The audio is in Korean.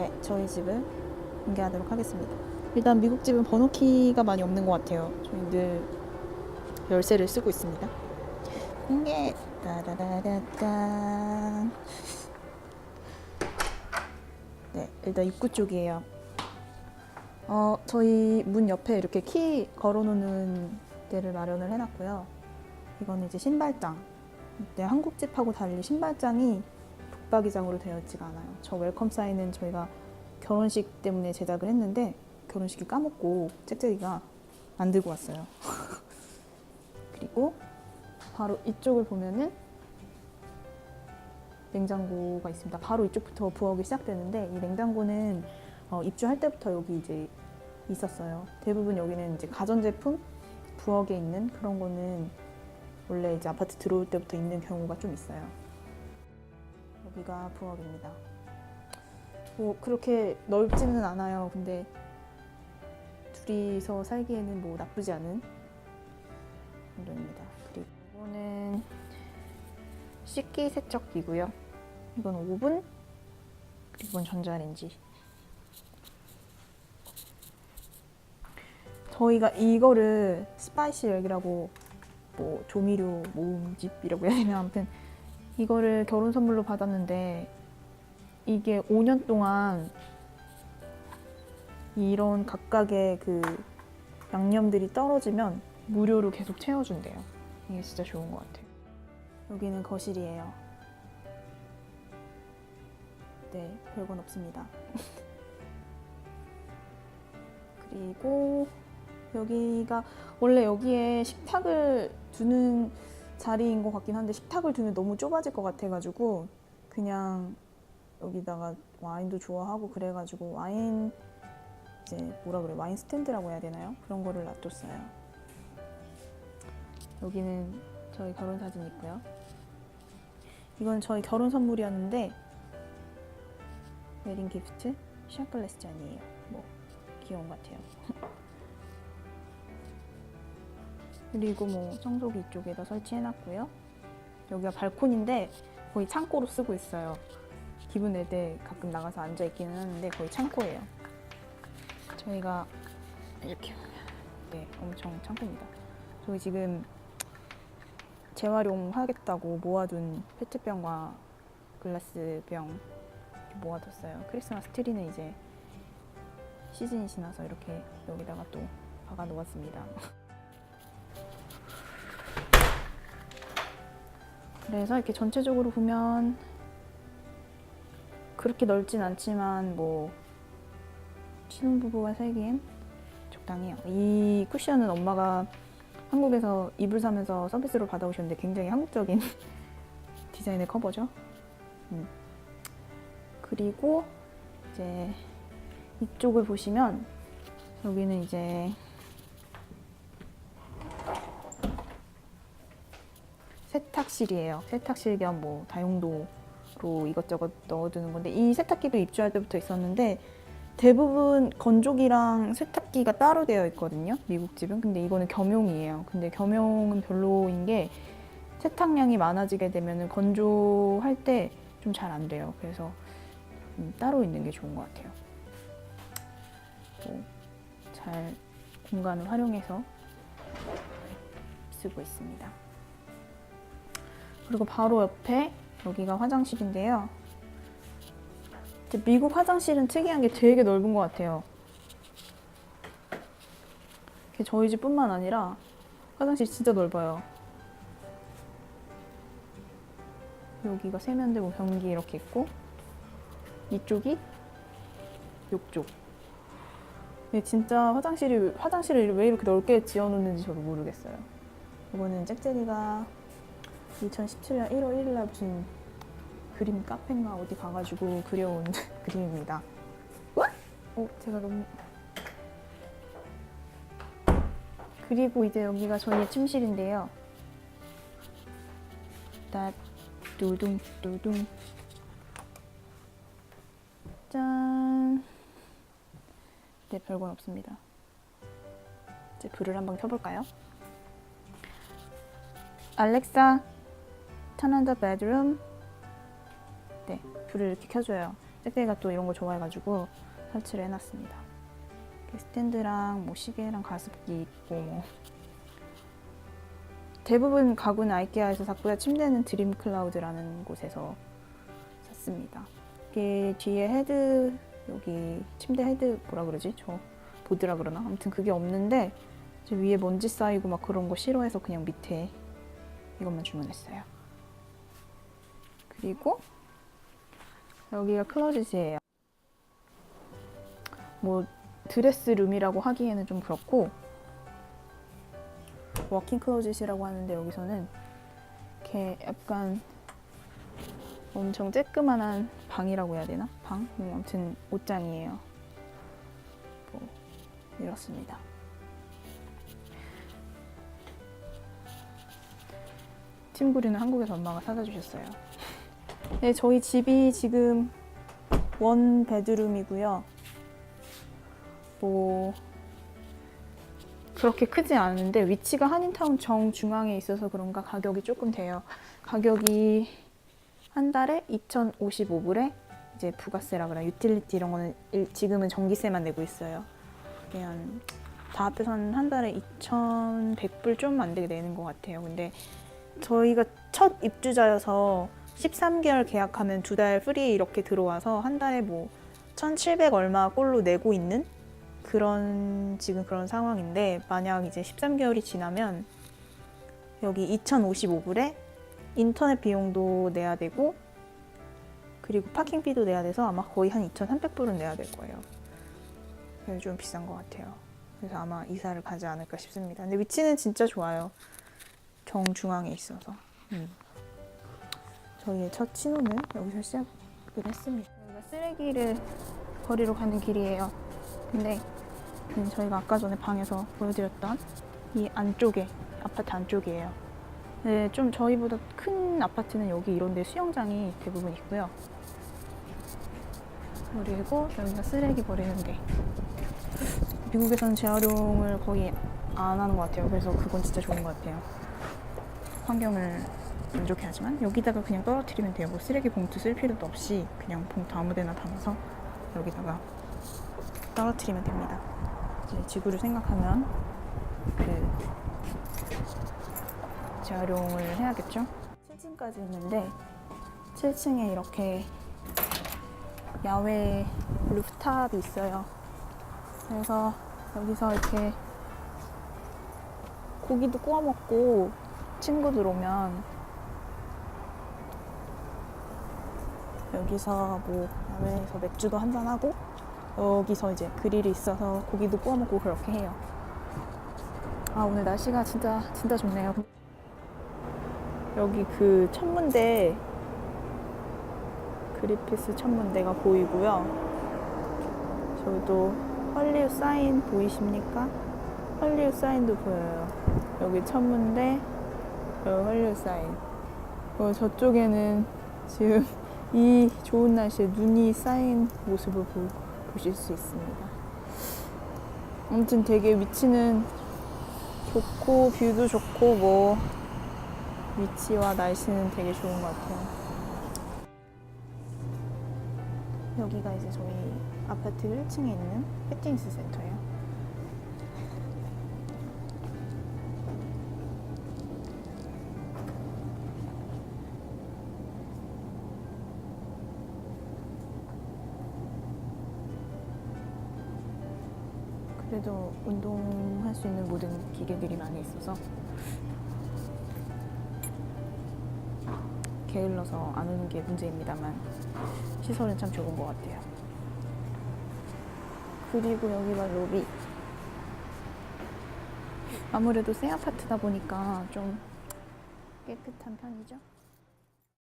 네, 저희 집을 공개하도록 하겠습니다. 일단 미국 집은 번호키가 많이 없는 것 같아요. 저희 늘 열쇠를 쓰고 있습니다. 공개 따다다다단. 네, 일단 입구 쪽이에요. 어, 저희 문 옆에 이렇게 키 걸어놓는 데를 마련을 해놨고요. 이거는 이제 신발장. 네, 한국집하고 달리 신발장이 북박이장으로 되어 있지가 않아요. 저 웰컴 사인은 저희가 결혼식 때문에 제작을 했는데 결혼식이 까먹고 짹짹이가 안 들고 왔어요. 그리고 바로 이쪽을 보면은 냉장고가 있습니다. 바로 이쪽부터 부엌이 시작되는데 이 냉장고는 어, 입주할 때부터 여기 이제 있었어요. 대부분 여기는 이제 가전제품 부엌에 있는 그런 거는 원래 이제 아파트 들어올 때부터 있는 경우가 좀 있어요. 여기가 부엌입니다. 뭐 그렇게 넓지는 않아요. 근데 둘이서 살기에는 뭐 나쁘지 않은 정도입니다. 그리고 이거는 식기 세척기고요. 이건 오븐 그리고 이건 전자레인지. 저희가 이거를 스파이시 렉이라고 뭐 조미료 모음집이라고 해야 되나 아무튼 이거를 결혼 선물로 받았는데 이게 5년 동안 이런 각각의 그 양념들이 떨어지면 무료로 계속 채워준대요. 이게 진짜 좋은 것 같아요. 여기는 거실이에요. 네, 별건 없습니다. 그리고 여기가 원래 여기에 식탁을 두는 자리인 것 같긴 한데 식탁을 두면 너무 좁아질 것 같아가지고 그냥 여기다가 와인도 좋아하고 그래가지고 와인 이제 뭐라 그래 와인 스탠드라고 해야 되나요? 그런 거를 놔뒀어요. 여기는 저희 결혼 사진 있고요. 이건 저희 결혼 선물이었는데 웨딩 기프트 샷글래스 잔이에요. 뭐 귀여운 것 같아요. 그리고 뭐 청소기 이쪽에다 설치해놨고요. 여기가 발코니인데 거의 창고로 쓰고 있어요. 기분 낼 때 가끔 나가서 앉아 있기는 하는데 거의 창고예요. 저희가 이렇게 네 엄청 창고입니다. 저희 지금 재활용하겠다고 모아둔 페트병과 글라스병 모아뒀어요. 크리스마스 트리는 이제 시즌이 지나서 이렇게 여기다가 또 박아 놓았습니다. 그래서 이렇게 전체적으로 보면 그렇게 넓진 않지만 뭐 신혼부부가 살기엔 적당해요. 이 쿠션은 엄마가 한국에서 이불 사면서 서비스로 받아오셨는데 굉장히 한국적인 디자인의 커버죠. 음. 그리고 이제 이쪽을 보시면 여기는 이제 세탁실이에요. 세탁실 겸 뭐 다용도로 이것저것 넣어두는 건데 이 세탁기도 입주할 때부터 있었는데 대부분 건조기랑 세탁기가 따로 되어 있거든요. 미국 집은. 근데 이거는 겸용이에요. 근데 겸용은 별로인 게 세탁량이 많아지게 되면 건조할 때 좀 잘 안 돼요. 그래서 음, 따로 있는 게 좋은 것 같아요. 뭐, 잘 공간을 활용해서 쓰고 있습니다. 그리고 바로 옆에 여기가 화장실인데요. 미국 화장실은 특이한 게 되게 넓은 것 같아요. 저희 집뿐만 아니라 화장실 진짜 넓어요. 여기가 세면대 뭐 변기 이렇게 있고 이쪽이 이쪽. 근데 진짜 화장실이 화장실을 왜 이렇게 넓게 지어놓는지 저도 모르겠어요. 이거는 짹짹이가 2017년 1월 1일 날 무슨 그림 카페인가 어디 가가지고 그려온 그림입니다. 어, 제가 너무 그리고 이제 여기가 저희의 침실인데요. 따 뚜둥 뚜둥 짠. 네, 별건 없습니다. 이제 불을 한번 켜볼까요? 알렉사, turn on the bedroom. 네, 불을 이렇게 켜줘요. 잭잭이가 또 이런 거 좋아해가지고 설치를 해놨습니다. 스탠드랑 뭐 시계랑 가습기 있고 뭐 대부분 가구는 아이케아에서 샀고요. 침대는 드림 클라우드라는 곳에서 샀습니다. 이게 뒤에 헤드 여기 침대 헤드 뭐라 그러지? 저 보드라 그러나? 아무튼 그게 없는데 위에 먼지 쌓이고 막 그런 거 싫어해서 그냥 밑에 이것만 주문했어요. 그리고 여기가 클로젯이에요. 뭐 드레스룸이라고 하기에는 좀 그렇고 워킹 클로젯이라고 하는데 여기서는 이렇게 약간 엄청 쬐끄만한 방이라고 해야 되나? 방? 음, 아무튼 옷장이에요. 뭐 이렇습니다. 팀구리는 한국에서 엄마가 사다 주셨어요. 네, 저희 집이 지금 원 베드룸이고요. 뭐 그렇게 크지 않은데 위치가 한인타운 정중앙에 있어서 그런가 가격이 조금 돼요. 가격이 한 달에 2,055불에 이제 부가세라 그래 유틸리티 이런 거는 일- 지금은 전기세만 내고 있어요. 한, 다 합해서 한, 한 달에 2,100불 좀 안 되게 내는 것 같아요. 근데 저희가 첫 입주자여서 13개월 계약하면 두 달 프리 이렇게 들어와서 한 달에 뭐 1,700 얼마 꼴로 내고 있는 그런 지금 그런 상황인데 만약 이제 13개월이 지나면 여기 2,055불에 인터넷 비용도 내야 되고 그리고 파킹비도 내야 돼서 아마 거의 한 2,300불은 내야 될 거예요. 그래서 좀 비싼 것 같아요. 그래서 아마 이사를 가지 않을까 싶습니다. 근데 위치는 진짜 좋아요. 정중앙에 있어서. 음. 저희의 첫 신혼을 여기서 시작을 했습니다. 여기가 쓰레기를 버리러 가는 길이에요. 근데 음, 저희가 아까 전에 방에서 보여드렸던 이 안쪽에 아파트 안쪽이에요. 네, 좀 저희보다 큰 아파트는 여기 이런 데 수영장이 대부분 있고요. 그리고 여기가 쓰레기 버리는 데. 미국에서는 재활용을 거의 안 하는 것 같아요. 그래서 그건 진짜 좋은 것 같아요. 환경을 안 좋게 하지만 여기다가 그냥 떨어뜨리면 돼요. 뭐 쓰레기 봉투 쓸 필요도 없이 그냥 봉투 아무데나 담아서 여기다가 떨어뜨리면 됩니다. 이제 지구를 생각하면 그 재활용을 해야겠죠? 7층까지 있는데 7층에 이렇게 야외 루프탑이 있어요. 그래서 여기서 이렇게 고기도 구워 먹고 친구들 오면 여기서 뭐 야외에서 맥주도 한잔 하고 여기서 이제 그릴이 있어서 고기도 구워 먹고 그렇게 해요. 아 오늘 날씨가 진짜 진짜 좋네요. 여기 그 천문대 그리피스 천문대가 보이고요. 저도 헐리우드 사인 보이십니까? 헐리우드 사인도 보여요. 여기 천문대, 여기 헐리우드 사인. 어, 저쪽에는 지금 이 좋은 날씨에 눈이 쌓인 모습을 보, 보실 수 있습니다. 아무튼 되게 위치는 좋고 뷰도 좋고 뭐 위치와 날씨는 되게 좋은 것 같아요. 여기가 이제 저희 아파트 1층에 있는 피트니스 센터예요. 그래도 운동할 수 있는 모든 기계들이 많이 있어서 게을러서 안 오는 게 문제입니다만 시설은 참 좋은 것 같아요. 그리고 여기가 로비. 아무래도 새 아파트다 보니까 좀 깨끗한 편이죠.